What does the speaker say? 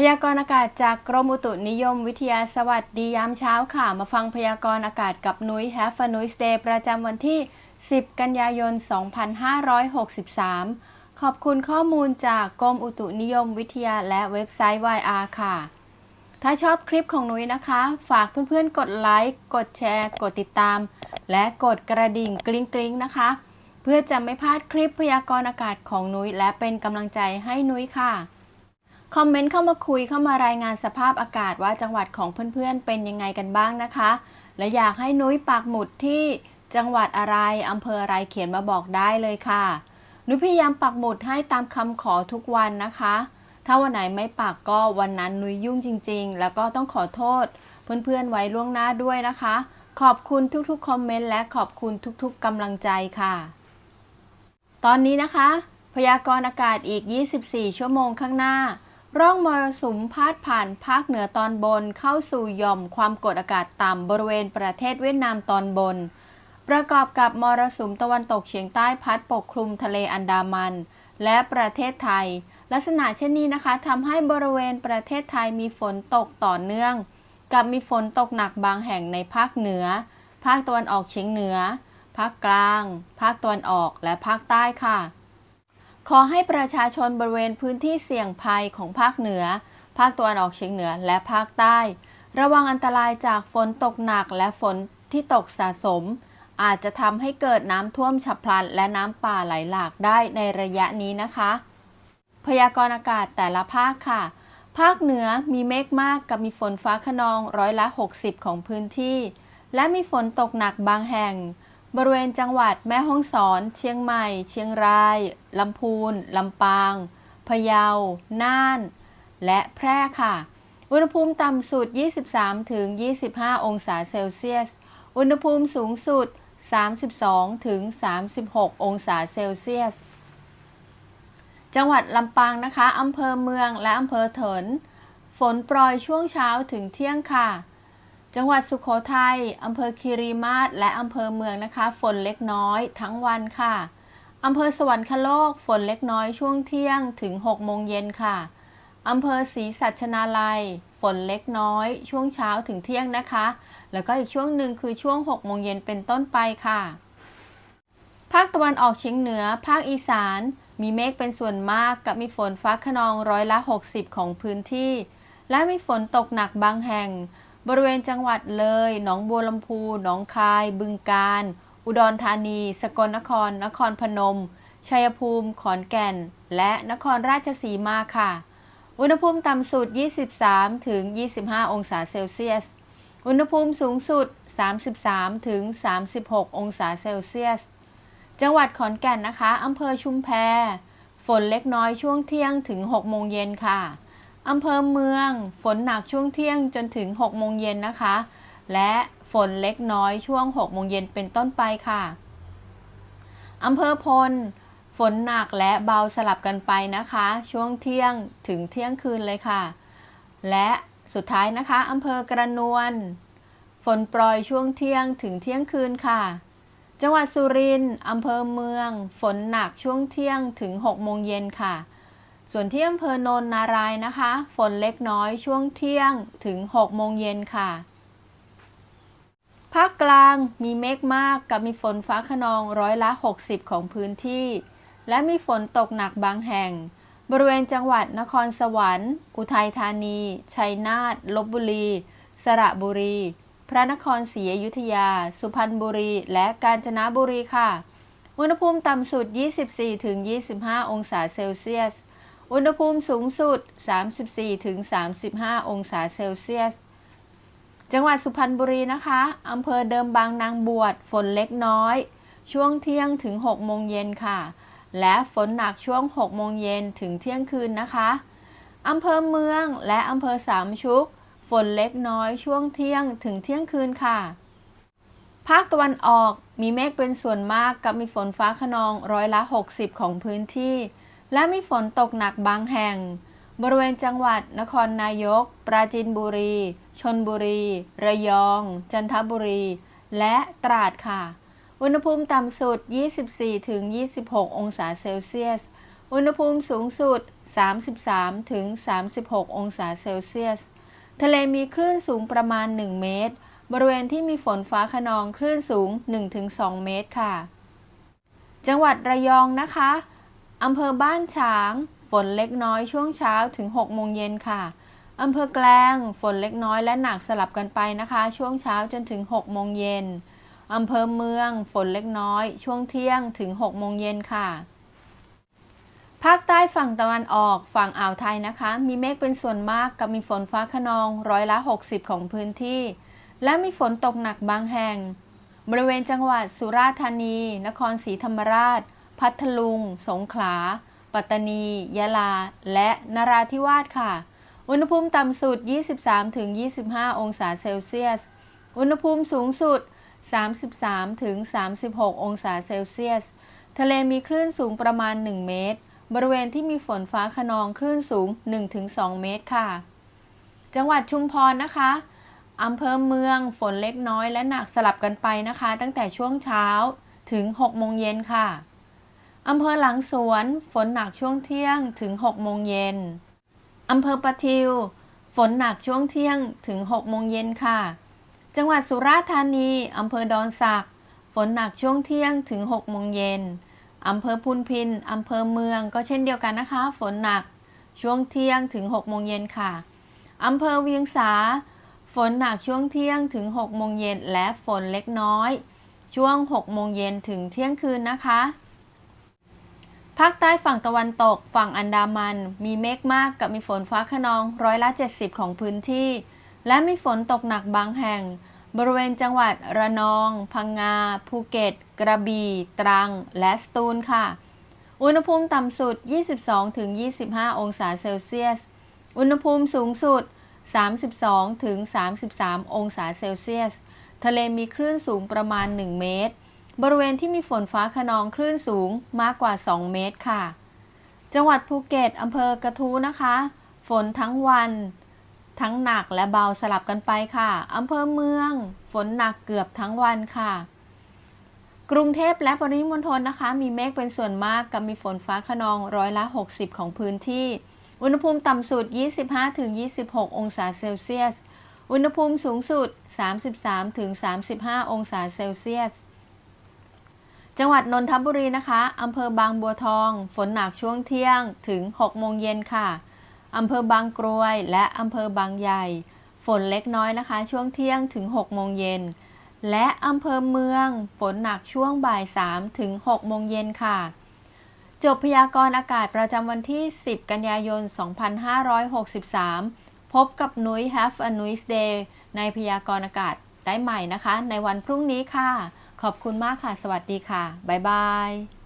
พยากรณ์อากาศจากกรมอุตุนิยมวิทยาสวัสดียามเช้าค่ะ มาฟังพยากรณ์อากาศกับนุ้ย Have a Nuis Day ประจำวันที่ 10 กันยายน 2563 ขอบคุณข้อมูลจากกรมอุตุนิยมวิทยาและเว็บไซต์ YR ค่ะ ถ้าชอบคลิปของนุ้ยนะคะ ฝากเพื่อนๆ กดไลค์ กดแชร์ กดติดตาม และกดกระดิ่งกริ๊งกริ๊งๆนะคะ เพื่อจะไม่พลาดคลิปพยากรณ์อากาศของนุ้ยและเป็นกำลังใจให้นุ้ยค่ะ คอมเมนต์เข้ามาคุยเข้ามารายงานสภาพอากาศว่าจังหวัดของเพื่อนๆ เป็นยังไงกันบ้างนะคะ และอยากให้นุ้ยปักหมุดที่จังหวัดอะไรอำเภออะไรเขียนมาบอกได้เลยค่ะนุ้ยพยายามปักหมุดให้ตามคำขอทุกวันนะคะ ถ้าวันไหนไม่ปักก็วันนั้นนุ้ยยุ่งจริง ๆ แล้วก็ต้องขอโทษ เพื่อนๆไว้ล่วงหน้าด้วยนะคะ ขอบคุณทุกๆคอมเมนต์และขอบคุณทุกๆกำลังใจค่ะ ตอนนี้นะคะ พยากรณ์อากาศอีก 24 ชั่วโมงข้างหน้า ร่องมรสุมพาดผ่านภาคเหนือตอนบนเข้าสู่หย่อมความกดอากาศต่ำบริเวณประเทศเวียดนามตอนบน ประกอบกับมรสุมตะวันตกเฉียงใต้พัดปกคลุมทะเลอันดามัน และประเทศไทย ลักษณะเช่นนี้นะคะทำให้บริเวณประเทศไทยมีฝนตกต่อเนื่อง กับมีฝนตกหนักบางแห่งในภาคเหนือ ภาคตะวันออกเฉียงเหนือ ภาคกลาง ภาคตะวันออกและภาคใต้ค่ะ ขอให้ประชาชนบริเวณพื้นที่เสี่ยงภัยของภาคเหนือ ภาคตะวันออกเฉียงเหนือและภาคใต้ ระวังอันตรายจากฝนตกหนักและฝนที่ตกสะสม อาจจะทำให้เกิดน้ำท่วมฉับพลัน และน้ำป่าไหลหลากได้ในระยะนี้นะคะ พยากรณ์อากาศแต่ละภาคค่ะ ภาคเหนือมีเมฆมากกับมีฝนฟ้าขนองร้อยละ 60 ของพื้นที่ และมีฝนตกหนักบางแห่ง บริเวณจังหวัดแม่ฮ่องสอน เชียงใหม่ เชียงราย ลำพูน ลำปาง พะเยา น่าน และแพร่ค่ะ อุณหภูมิต่ำสุด 23 ถึง 25 องศาเซลเซียส อุณหภูมิสูงสุด 32 ถึง 36 องศาเซลเซียส จังหวัดลำปางนะคะ อำเภอเมืองและอำเภอเถิน ฝนโปรยช่วงเช้าถึงเที่ยงค่ะ จังหวัดสุขโขทัยอำเภอคีรีมาศและอำเภอเมืองนะคะ ฝนเล็กน้อยทั้งวันค่ะอำเภอสวรรคโลกฝนเล็กน้อยช่วงเที่ยงถึง6โมงเย็นค่ะอำเภอศรีสัชนาลัย ฝนเล็กน้อยช่วงเช้าถึงเที่ยงนะคะ แล้วก็อีกช่วงหนึ่งคือช่วง6โมงเย็นเป็นต้นไปค่ะ ภาคตะวันออกเฉียงเหนือ ภาคอีสาน มีเมฆเป็นส่วนมากกับมีฝนฟ้าขนองร้อยละ 60 ของพื้นที่ และมีฝนตกหนักบางแห่ง บริเวณจังหวัดเลย หนองบัวลำพู หนองคาย บึงกาฬ อุดรธานี สกลนคร นครพนม ชัยภูมิ ขอนแก่น และนครราชสีมาค่ะ อุณหภูมิต่ำสุด 23 ถึง 25 องศาเซลเซียส อุณหภูมิสูงสุด 33 ถึง 36 องศาเซลเซียส จังหวัดขอนแก่นนะคะ อำเภอชุมแพ ฝนเล็กน้อยช่วงเที่ยงถึง 6 โมงเย็นค่ะ อำเภอเมือง ฝนหนักช่วงเที่ยงจนถึง 6 โมงเย็นนะคะ และฝนเล็กน้อยช่วง 6 โมงเย็นเป็นต้นไปค่ะ อำเภอพล ฝนหนักและเบาสลับกันไปนะคะ ช่วงเที่ยงถึงเที่ยงคืนเลยค่ะ และสุดท้ายนะคะอำเภอกระนวล ฝนโปรยช่วงเที่ยงถึงเที่ยงคืนค่ะ จังหวัดสุรินทร์อำเภอเมือง ฝนหนักช่วงเที่ยงถึง 6 โมงเย็นค่ะ ส่วนที่อำเภอโนนนารายนะคะ ฝนเล็กน้อยช่วงเที่ยงถึง 6 โมงเย็นค่ะ ภาคกลางมีเมฆมากกับมีฝนฟ้าขนองร้อยละ 60 ของพื้นที่ และมีฝนตกหนักบางแห่ง บริเวณจังหวัดนครสวรรค์ อุทัยธานี ชัยนาทลบบุรี สระบุรี พระนครศรีอยุธยา สุพรรณบุรี และกาญจนบุรีค่ะ อุณหภูมิต่ำสุด 24-25 องศาเซลเซียส อุณหภูมิสูงสุด 34-35 องศาเซลเซียส จังหวัดสุพรรณบุรีนะคะอำเภอเดิมบางนางบวช ฝนเล็กน้อย ช่วงเที่ยงถึง 6 โมงเย็นค่ะ และฝนหนักช่วง 6 โมงเย็นถึงเที่ยงคืนนะคะอำเภอเมืองและอำเภอสามชุก ฝนเล็กน้อยช่วงเที่ยงถึงเที่ยงคืนค่ะ ภาคตะวันออกมีเมฆเป็นส่วนมากกับมีฝนฟ้าขนองร้อยละ 60 ของพื้นที่ และมีฝนตกหนักบางแห่ง บริเวณจังหวัดนครนายก ปราจีนบุรี ชนบุรี ระยอง จันทบุรี และตราดค่ะ อุณหภูมิต่ำสุด 24-26 องศาเซลเซียส อุณหภูมิสูงสุด 33ถึง36 องศาเซลเซียส ทะเลมีคลื่นสูงประมาณ 1 เมตร บริเวณที่มีฝนฟ้าขนองคลื่นสูง 1-2 เมตรค่ะ จังหวัดระยองนะคะ อำเภอบ้านฉาง ฝนเล็กน้อยช่วงเช้าถึง 6 โมงเย็นค่ะ อำเภอแกลง ฝนเล็กน้อยและหนักสลับกันไปนะคะ ช่วงเช้าจนถึง 6 โมงเย็น อำเภอเมือง ฝนเล็กน้อย ช่วงเที่ยงถึง 6 โมงเย็นค่ะ ภาคใต้ฝั่งตะวันออก ฝั่งอ่าวไทยนะคะ มีเมฆเป็นส่วนมากกับมีฝนฟ้าขนองร้อยละ 60 ของพื้นที่ และมีฝนตกหนักบางแห่ง บริเวณจังหวัดสุราษฎร์ธานี นครศรีธรรมราช พัทลุง สงขลา ปัตตานี ยะลา และนราธิวาสค่ะ อุณหภูมิต่ำสุด 23-25 องศาเซลเซียส อุณหภูมิสูงสุด 33-36 องศาเซลเซียส ทะเลมีคลื่นสูงประมาณ 1 เมตร บริเวณที่มีฝนฟ้าขนองคลื่นสูง 1-2 เมตรค่ะ จังหวัดชุมพรนะคะอำเภอเมืองฝนเล็กน้อยและหนักสลับกันไปนะคะ ตั้งแต่ช่วงเช้าถึง 6 โมงเย็นค่ะ อำเภอหลังสวนฝนหนักช่วงเที่ยงถึง6โมงเย็นอำเภอปะทิว ฝนหนักช่วงเที่ยงถึง6โมงเย็นค่ะ จังหวัดสุราษฎร์ธานีอำเภอดอนสักฝนหนักช่วงเที่ยงถึง6โมงเย็นอำเภอพุนพินอำเภอเมืองก็เช่นเดียวกันนะคะ ฝนหนักช่วงเที่ยงถึง6โมงเย็นค่ะอำเภอเวียงสา ฝนหนักช่วงเที่ยงถึง6โมงเย็นและฝนเล็กน้อย ช่วง6โมงเย็นถึงเที่ยงคืนนะคะ ภาคใต้ฝั่งตะวันตก ฝั่งอันดามัน มีเมฆมากกับมีฝนฟ้าขนองร้อยละ 70 ของพื้นที่ และมีฝนตกหนักบางแห่ง บริเวณจังหวัดระนอง พังงา ภูเก็ต กระบี่ ตรัง และสตูลค่ะ อุณหภูมิต่ำสุด 22-25 องศาเซลเซียส อุณหภูมิสูงสุด 32-33 องศาเซลเซียส ทะเลมีคลื่นสูงประมาณ 1 เมตร บริเวณที่มีฝนฟ้าขนองคลื่นสูงมากกว่า 2 เมตรค่ะ จังหวัดภูเก็ตอำเภอกระทู้นะคะ ฝนทั้งวัน ทั้งหนักและเบาสลับกันไปค่ะอำเภอเมือง ฝนหนักเกือบทั้งวันค่ะ กรุงเทพและปริมณฑลนะคะ มีเมฆเป็นส่วนมากกับมีฝนฟ้าขนองร้อยละ 60 ของพื้นที่ อุณหภูมิต่ำสุด 25-26 องศาเซลเซียส อุณหภูมิสูงสุด 33-35 องศาเซลเซียส จังหวัดนนทบุรีนะคะอำเภอบางบัวทอง ฝนหนักช่วงเที่ยงถึง 6 โมงเย็นค่ะอำเภอบางกรวยและอำเภอบางใหญ่ ฝนเล็กน้อยนะคะ ช่วงเที่ยงถึง 6 โมงเย็น และอำเภอเมือง ฝนหนักช่วงบ่าย 3 ถึง 6 โมงเย็นค่ะ จบพยากรณ์อากาศประจำวันที่ 10 กันยายน 2563 พบกับนุ้ย Have a nice day ในพยากรณ์อากาศได้ใหม่นะคะ ในวันพรุ่งนี้ค่ะ ขอบคุณมากค่ะ สวัสดีค่ะ บ๊ายบาย